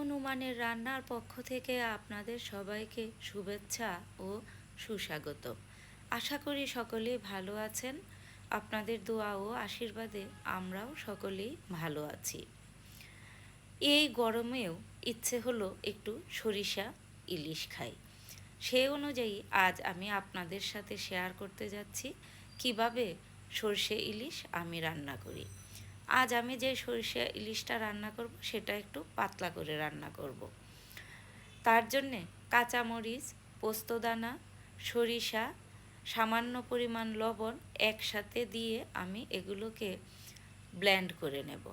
অনুমানের রান্নার পক্ষ থেকে আপনাদের সবাইকে শুভেচ্ছা ও সুস্বাগত। আশা করি সকলেই ভালো আছেন। আপনাদের দোয়া ও আশীর্বাদে আমরাও সকলেই ভালো আছি। এই গরমেও ইচ্ছে হলো একটু সরিষা, ইলিশ খাই। সে অনুযায়ী আজ আমি আপনাদের সাথে শেয়ার করতে যাচ্ছি, কীভাবে সর্ষে ইলিশ আমি রান্না করি। আজ আমি যে সরিষা ইলিশটা রান্না করব, সেটা একটু পাতলা করে রান্না করব। তার জন্যে কাঁচামরিচ, পোস্তদানা, সরিষা, সামান্য পরিমাণ লবণ একসাথে দিয়ে আমি এগুলোকে ব্ল্যান্ড করে নেব।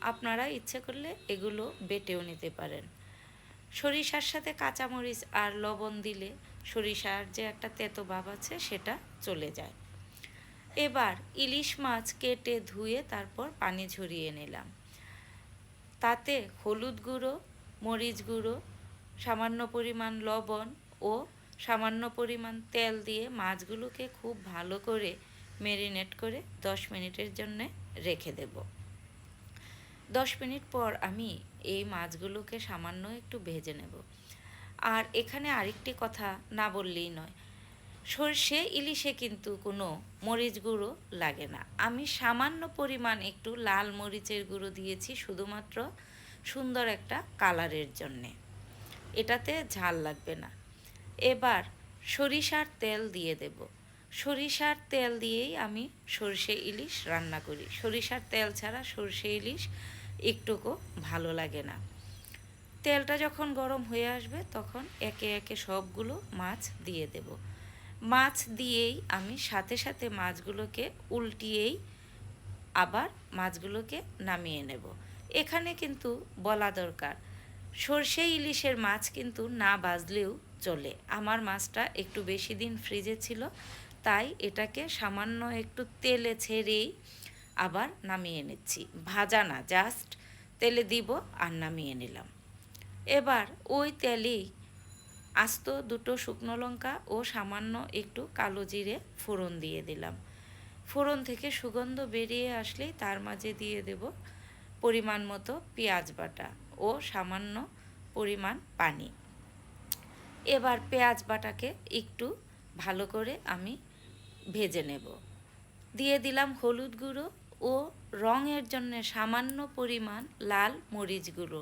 আপনারা ইচ্ছে করলে এগুলো বেটেও নিতে পারেন। সরিষার সাথে কাঁচামরিচ আর লবণ দিলে সরিষার যে একটা তেতো ভাব আছে, সেটা চলে যায়। এবার ইলিশ মাছ কেটে ধুয়ে তারপর পানি ঝরিয়ে নিলাম। তাতে হলুদ গুঁড়ো, মরিচ গুঁড়ো, সামান্য পরিমাণ লবণ ও সামান্য পরিমাণ তেল দিয়ে মাছগুলোকে খুব ভালো করে ম্যারিনেট করে দশ মিনিটের জন্য রেখে দেব। দশ মিনিট পর আমি এই মাছগুলোকে সামান্য একটু ভেজে নেব। আর এখানে আরেকটি কথা না বললেই নয় সর্ষে, ইলিশে কিন্তু কোনো মরিচ গুঁড়ো লাগে না। আমি সামান্য পরিমাণ একটু লাল মরিচের গুঁড়ো দিয়েছি শুধুমাত্র সুন্দর একটা কালারের জন্যে। এটাতে ঝাল লাগবে না। এবার সরিষার তেল দিয়ে দেব। সরিষার তেল দিয়েই আমি সর্ষে, ইলিশ রান্না করি। সরিষার তেল ছাড়া সর্ষে, ইলিশ একটুকু ভালো লাগে না। তেলটা যখন গরম হয়ে আসবে তখন একে একে সবগুলো মাছ দিয়ে দেবো। মাছ দিয়েই আমি সাথে সাথে মাছগুলোকে উল্টিয়েই আবার মাছগুলোকে নামিয়ে নেব। এখানে কিন্তু বলা দরকার, সর্ষে ইলিশের মাছ কিন্তু না বাজলেও চলে। আমার মাছটা একটু বেশি দিন ফ্রিজে ছিল, তাই এটাকে সামান্য একটু তেলে ছেড়েই আবার নামিয়ে নিচ্ছি। ভাজা না জাস্ট তেলে দিব আর নামিয়ে নিলাম। এবার ওই তেলেই আস্ত দুটো শুকনো লঙ্কা ও সামান্য একটু কালো জিরে ফোড়ন দিয়ে দিলাম। ফোড়ন থেকে সুগন্ধ বেরিয়ে আসলেই তার মাঝে দিয়ে দেব পরিমাণ মতো পেঁয়াজ বাটা ও সামান্য পরিমাণ পানি। এবার পেঁয়াজ বাটাকে একটু ভালো করে আমি ভেজে নেব। দিয়ে দিলাম হলুদ গুঁড়ো ও রঙের জন্য সামান্য পরিমাণ লাল মরিচ গুঁড়ো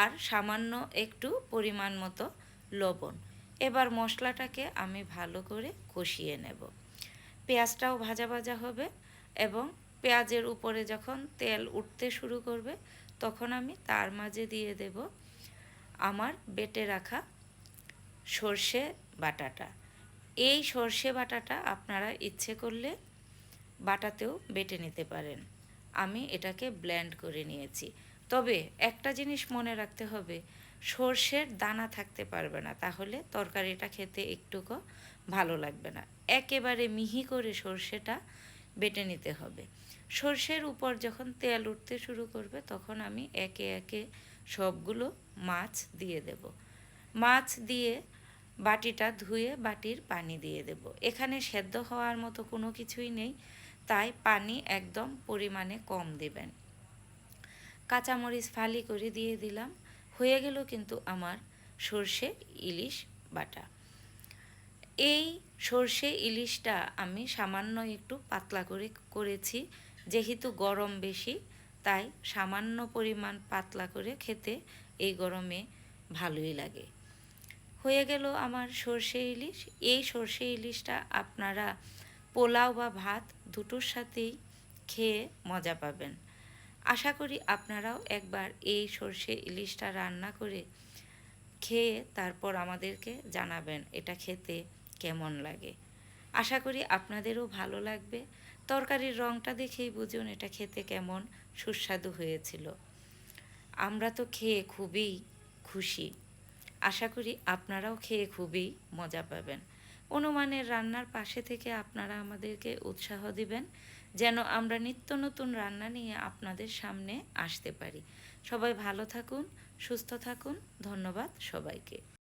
আর সামান্য একটু পরিমাণ মতো লবণ। এবার মশলাটাকে আমি ভালো করে কষিয়ে নেব। পেঁয়াজটাও ভাজা ভাজা হবে এবং পেঁয়াজের উপরে যখন তেল উঠতে শুরু করবে, তখন আমি তার মাঝে দিয়ে দেব আমার বেটে রাখা সর্ষে বাটাটা। এই সর্ষে বাটাটা আপনারা ইচ্ছে করলে বাটাতেও বেটে নিতে পারেন। আমি এটাকে ব্ল্যান্ড করে নিয়েছি। তবে একটা জিনিস মনে রাখতে হবে সর্ষের দানা থাকতে পারবে না, তাহলে তরকারিটা খেতে একটুকু ভালো লাগবে না। একেবারে মিহি করে সর্ষেটা বেটে নিতে হবে। সর্ষের উপর যখন তেল উঠতে শুরু করবে, তখন আমি একে একে সবগুলো মাছ দিয়ে দেব। মাছ দিয়ে বাটিটা ধুয়ে বাটির পানি দিয়ে দেব। এখানে সেদ্ধ হওয়ার মতো কোনো কিছুই নেই, তাই পানি একদম পরিমাণে কম দেবেন। কাঁচামরিচ ফালি করে দিয়ে দিলাম। হয়ে গেল কিন্তু আমার সর্ষে ইলিশ বাটা। এই সর্ষে ইলিশটা আমি সামান্য একটু পাতলা করে করেছি, যেহেতু গরম বেশি, তাই সামান্য পরিমাণ পাতলা করে খেতে এই গরমে ভালোই লাগে। হয়ে গেল আমার সর্ষে ইলিশ। এই সর্ষে ইলিশটা আপনারা পোলাও বা ভাত দুটোর সাথেই খেয়ে মজা পাবেন। আশা করি আপনারাও একবার এই সর্ষে ইলিশটা রান্না করে খেয়ে তারপর আমাদেরকে জানাবেন এটা খেতে কেমন লাগে। আশা করি আপনাদেরও ভালো লাগবে। তরকারির রঙটা দেখেই বুঝুন এটা খেতে কেমন সুস্বাদু হয়েছিল। আমরা তো খেয়ে খুবই খুশি। আশা করি আপনারাও খেয়ে খুবই মজা পাবেন। অনুমানের রান্নার পাশে থেকে আপনারা আমাদেরকে উৎসাহ দিবেন। যেন আমরা নিত্য নতুন রান্না নিয়ে আপনাদের সামনে আসতে পারি। সবাই ভালো থাকুন, সুস্থ থাকুন। ধন্যবাদ সবাইকে।